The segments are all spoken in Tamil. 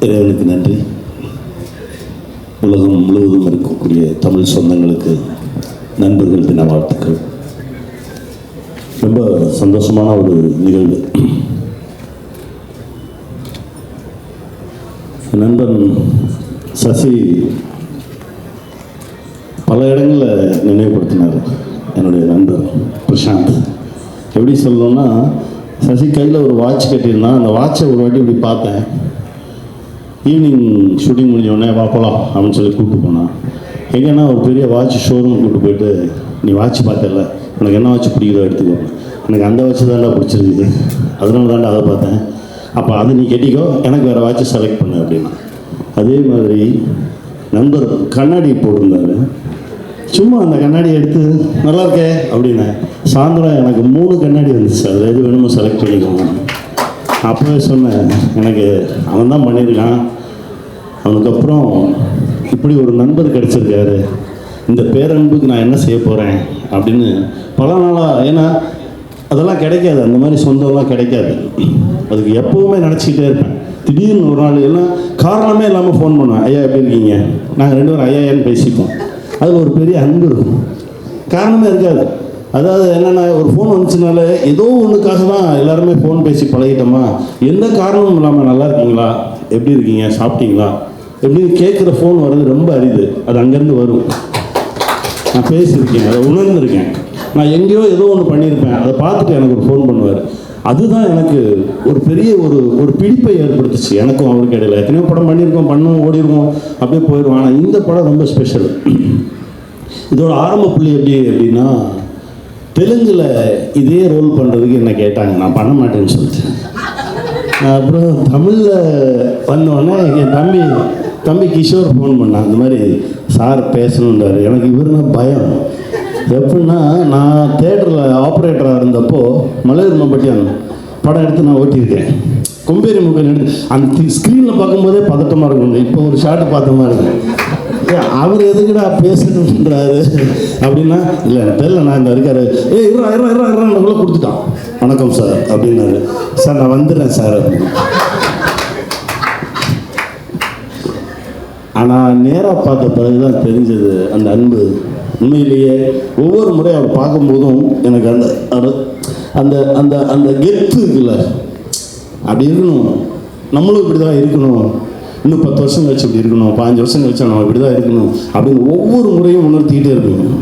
இறைவனுக்கு நன்றி. உலகம் முழுவதும் இருக்கக்கூடிய தமிழ் சொந்தங்களுக்கு நண்பர்கள் தின வாழ்த்துக்கள். ரொம்ப சந்தோஷமான ஒரு நிகழ்வு. நண்பன் சசி பல இடங்களில் நினைவுபடுத்தினார். என்னுடைய நண்பர் பிரசாந்த். எப்படி சொல்லணும்னா சசி கையில் ஒரு வாட்ச் கட்டியிருந்தான். அந்த வாட்சை ஒரு வாட்டி இப்படி பார்த்தேன். ஈவினிங் ஷூட்டிங் முடிஞ்ச உடனே வா போகலாம் அப்படின்னு சொல்லி கூப்பிட்டு போனான் எங்கன்னா ஒரு பெரிய வாட்ச் ஷோரூம் கூப்பிட்டு போயிட்டு நீ வாட்ச் பார்த்தல உனக்கு என்ன வாட்ச் பிடிக்குதோ எடுத்துக்கோ. எனக்கு அந்த வாட்ச் தான்டா பிடிச்சிருக்குது. அதனால தான்டா அதை பார்த்தேன். அப்போ அதை நீ கேட்டிக்கோ எனக்கு வேறு வாட்ச் செலக்ட் பண்ணு அப்படின்னா. அதே மாதிரி நண்பர் கண்ணாடி போட்டிருந்தாரு. சும்மா அந்த கண்ணாடி எடுத்து நல்லா இருக்கே அப்படின்னேன். சாயந்தரம் எனக்கு மூணு கண்ணாடி வந்துச்சு. அதில் எது வேணுமோ செலக்ட் பண்ணிக்கோங்க. அப்போவே சொன்னேன் எனக்கு அவன் தான் பண்ணியிருக்கான். அவனுக்கப்புறம் இப்படி ஒரு நண்பர் கிடச்சிருக்காரு. இந்த பேரன்புக்கு நான் என்ன செய்ய போகிறேன் அப்படின்னு பல நாளாக ஏன்னா அதெல்லாம் கிடைக்காது. அந்த மாதிரி சொந்தம்லாம் கிடைக்காது. அதுக்கு எப்போவுமே நினச்சிக்கிட்டே இருப்பேன். திடீர்னு ஒரு நாள் எல்லாம் காரணமே இல்லாமல் ஃபோன் பண்ணுவேன். ஐயா எப்படி இருக்கீங்க? நாங்கள் ரெண்டு பேரும் ஐயான்னு பேசிப்போம். அதில் ஒரு பெரிய அன்பு இருக்கும். காரணமே இருக்காது. அதாவது என்னென்னா ஒரு ஃபோன் வந்துச்சுனால ஏதோ ஒன்றுக்காக தான் எல்லாருமே ஃபோன் பேசி பழகிட்டோமா? எந்த காரணமும் இல்லாமல் நல்லா இருக்கீங்களா? எப்படி இருக்கீங்க? சாப்பிட்டீங்களா? எப்படின்னு கேட்குற ஃபோன் வர்றது ரொம்ப அரிது. அது அங்கேருந்து வரும். நான் பேசியிருக்கேன் அதை உணர்ந்திருக்கேன். நான் எங்கேயோ ஏதோ ஒன்று பண்ணியிருப்பேன். அதை பார்த்துட்டு எனக்கு ஒரு ஃபோன் பண்ணுவார். அதுதான் எனக்கு ஒரு பெரிய ஒரு ஒரு பிடிப்பை ஏற்படுத்துச்சு. எனக்கும் அவருக்கு இடையில. எத்தனையோ படம் பண்ணியிருக்கோம் பண்ணுவோம் ஓடிருவோம் அப்படியே போயிடுவோம் ஆனால் இந்த படம் ரொம்ப ஸ்பெஷல் இதோட ஆரம்ப புள்ளி எப்படி அப்படின்னா தெலுங்கில் இதே ரோல் பண்ணுறதுக்கு என்ன கேட்டாங்க? நான் பண்ண மாட்டேன்னு சொல்லிட்டு அப்புறம் தமிழில் வந்தோடனே என் தம்பி தம்பி கிஷோர் ஃபோன் பண்ணான். இந்த மாதிரி சார் பேசணுன்றார் எனக்கு இவருனா பயம். எப்படின்னா நான் தேட்டரில் ஆப்ரேட்டராக இருந்தப்போ மலையூர் மம்பட்டியான் படம் எடுத்து நான் ஓட்டியிருக்கேன். கொம்பேரி முகன் எடுத்து அந்த ஸ்க்ரீனில் பார்க்கும்போதே பதட்டமாக இருக்கும். இப்போ ஒரு ஷாட்டு பார்த்த மாதிரி இருக்கும். இருக்கு அவர் எதுக்குடா பேசணுன்றாரு அப்படின்னா இல்லை தெரியல நான் இந்த இருக்காரு ஏ இருறா இருறா இருறா இருறா கொடுத்துட்டான். வணக்கம் சார் அப்படின்னாரு. சார் நான் வந்துடுறேன் சார் அப்படின்னு ஆனால் நேராக பார்த்த பிறகு தான் தெரிஞ்சது அந்த அன்பு. உண்மையிலேயே ஒவ்வொரு முறை அவர் பார்க்கும்போதும் எனக்கு அந்த அந்த- அந்த அந்த அந்த கெத்து இருக்குல்ல. அப்படி இருக்கணும். நம்மளும் இப்படி தான் இருக்கணும். இன்னும் பத்து வருஷம் கழிச்சு இப்படி இருக்கணும் பாஞ்சு வருஷம் கழிச்சு நம்ம இப்படி தான் இருக்கணும் அப்படின்னு ஒவ்வொரு முறையும் உணர்த்திக்கிட்டே இருக்கணும்.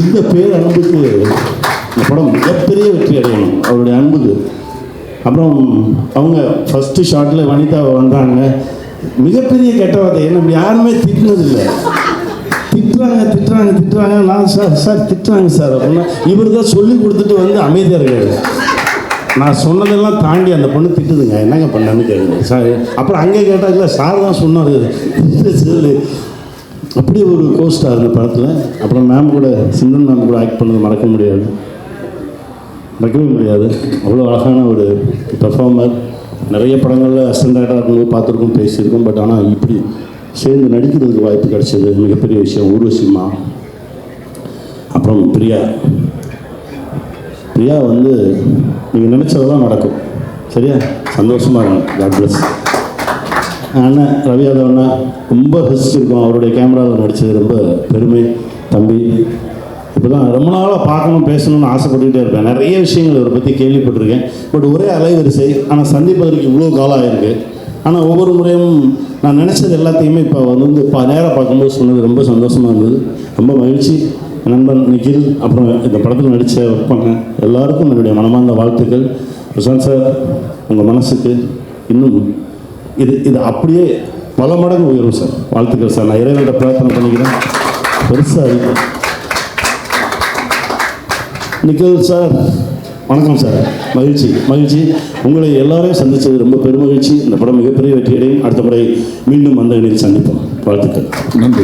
இந்த பேர் அன்புக்கு இந்த படம் மிகப்பெரிய வெற்றி அடையணும் அவருடைய அன்புக்கு. அப்புறம் அவங்க ஃபஸ்ட்டு ஷாட்டில் வனிதா வந்தாங்க. மிகப்பெரிய கெட்ட வார்த்தை என்ன யாருமே திட்டினதில்லை. திட்டுறாங்க திட்டுறாங்க திட்டுறாங்க. நான் சார் சார் திட்டுறாங்க சார். அப்படின்னா இவர் தான் சொல்லி கொடுத்துட்டு வந்து அமைதியாக இருக்காரு. நான் சொன்னதெல்லாம் தாண்டி அந்த பொண்ணு திட்டுதுங்க. என்னங்க பண்ணான்னு கேட்குது சார். அப்புறம் அங்கே கேட்டால் இல்லை சார் தான் சொன்னார். அப்படி ஒரு கோஸ்டார் இந்த படத்தில். அப்புறம் மேம் கூட சிந்தன் மேம் கூட ஆக்ட் பண்ணது மறக்க முடியாது. மறக்கவே முடியாது. அவ்வளோ அழகான ஒரு பெர்ஃபார்மர் நிறைய படங்களில் அசிஸ்டன்ட் ஆக்டராக இருக்கும்போது பார்த்துருக்கோம் பேசியிருக்கோம். பட் ஆனால் இப்படி சேர்ந்து நடிக்கிறதுக்கு வாய்ப்பு கிடைச்சது. மிகப்பெரிய விஷயம். ஊர்வசிமா அப்புறம் பிரியா. பிரியா வந்து நீங்கள் நினச்சதெல்லாம் நடக்கும். சரியா? சந்தோஷமாக இருக்கணும். காட் பிளஸ் அண்ணன் ரவி யாதவ் அண்ணா ரொம்ப ரசிச்சிருக்கோம். அவருடைய கேமராவில் நடித்தது ரொம்ப பெருமை. தம்பி இப்போ தான் ரொம்ப நாளாக பார்க்கணும் பேசணும்னு ஆசைப்பட்டுக்கிட்டே இருப்பேன். நிறைய விஷயங்கள் இவரை பற்றி கேள்விப்பட்டிருக்கேன். பட் ஒரே அலைவரிசை. ஆனால் சந்திப்பதற்கு இவ்வளோ காலம் ஆகிருக்கு ஆனால் ஒவ்வொரு முறையும் நான் நினச்சது எல்லாத்தையுமே இப்போ வந்து பா நேராக பார்க்கும்போது சொன்னது ரொம்ப சந்தோஷமாக இருந்தது. ரொம்ப மகிழ்ச்சி. நண்பன் நிகில் அப்புறம் இந்த படத்தில் நடித்த வைப்பாங்க எல்லாருக்கும் என்னுடைய மனமார்ந்த வாழ்த்துக்கள். பிரசாந்த் சார் உங்கள் மனசுக்கு இன்னும் இது இது அப்படியே பல மடங்கு உயர்வு சார். வாழ்த்துக்கள் சார். நான் இறைவன்கிட்ட பிரார்த்தனை பண்ணிக்கிறேன். பெருசாக இருக்கு சார் வணக்கம் சார். மகிழ்ச்சி மகிழ்ச்சி. உங்களை எல்லாரையும் சந்தித்தது ரொம்ப பெருமகிழ்ச்சி இந்த படம் மிகப்பெரிய வெற்றியடையும். அடுத்த முறை மீண்டும் அந்த சந்திப்போம். வாழ்த்துக்கள். நன்றி.